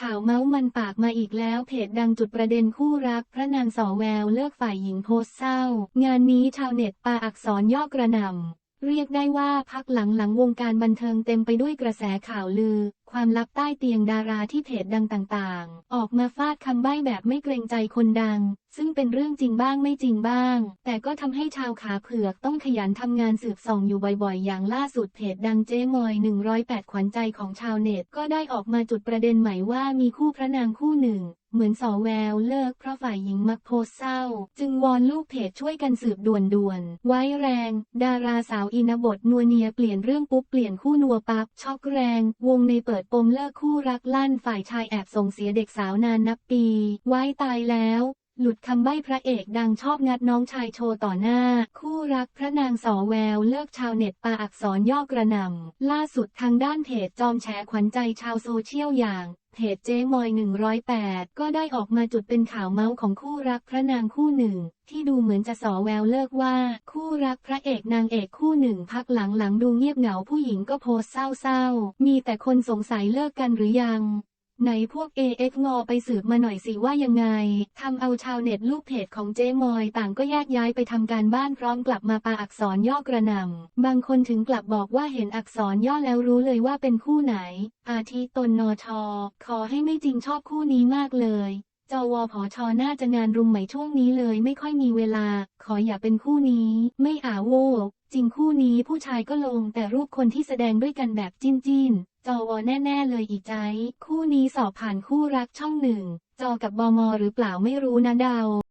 ข่าวเมาส์มันปากมาอีกแล้วเพจดังจุดประเด็นคู่รัก พระนางสอแววเลิกฝ่ายหญิงโพสเศร้า งานนี้ชาวเน็ตปาอักษรย่อกระหน่ำ เรียกได้ว่าพักหลังหลังๆวงการบันเทิงเต็มไปด้วยกระแสข่าวลือ ความลับใต้เตียงดาราที่เพจดังต่างๆ ออกมาฟาดคำใบ้แบบไม่เกรงใจคนดัง ซึ่งเป็นเรื่องจริงบ้างไม่จริงบ้าง แต่ก็ทำให้ชาวขาเผือกต้องขยันทำงานสืบส่องอยู่บ่อยๆ อย่างล่าสุดเพจดังเจ๊มอย 108 ขวัญใจของชาวเน็ตก็ได้ออกมาจุดประเด็นใหม่ว่ามีคู่พระนางคู่หนึ่ง เหมือนสอแววเลิกเพราะฝ่ายหญิงมักโพสเศร้า จึงวอนลูกเพจช่วยกันสืบด่วนๆไว้แรง ดาราสาวอินบทนัวเนียเปลี่ยนเรื่องปุ๊บเปลี่ยนคู่นัวปั๊บช็อกแรง วงในเปิดปมเลิกคู่รักลั่นฝ่ายชายแอบส่งเสียเด็กสาวนานนับปี ไว้ตายแล้ว หลุดคำใบ้พระเอกดังชอบงัดน้องชายโชว์ต่อหน้า คู่รักพระนางสอแววเลิกชาวเน็ตปาอักษรย่อกระนำล่าสุดทางด้านเพจจอมแฉขวัญใจชาวโซเชียลอย่างเพจเจ๊มอย 108 ก็ได้ออกมาจุดเป็นข่าวเมาส์ของคู่รักพระนางคู่หนึ่ง ที่ดูเหมือนจะสอแววเลิกว่า คู่รักพระเอกนางเอกคู่หนึ่งพักหลังๆดูเงียบเหงาผู้หญิงก็โพสเศร้าๆ มีแต่คนสงสัยเลิกกันหรือยัง ไหนพวก AX งอไปสืบมาหน่อยสิว่ายังไง ทำเอาชาวเน็ตลูกเพจของเจ๊มอยต่างก็แยกย้ายไปทำการบ้านพร้อมกลับมาปาอักษรย่อกระหน่ำบางคนถึงกลับบอกว่าเห็นอักษรย่อแล้วรู้เลยว่าเป็นคู่ไหน อาทิตนนช ขอให้ไม่จริงชอบคู่นี้มากเลยจวผชน่าจะงานรุมไหม่ช่วงนี้เลยไม่ค่อยมีเวลา ขออย่าเป็นคู่นี้ ไม่อาโวจริงคู่นี้ผู้ชายก็ลงแต่รูปคนที่แสดงด้วยกันแบบจิ้นจิ้น ๆจวแน่ๆเลยอีใจ คู่นี้สอบผ่านคู่รักช่องหนึ่ง จอกับบมหรือเปล่าไม่รู้นะเดา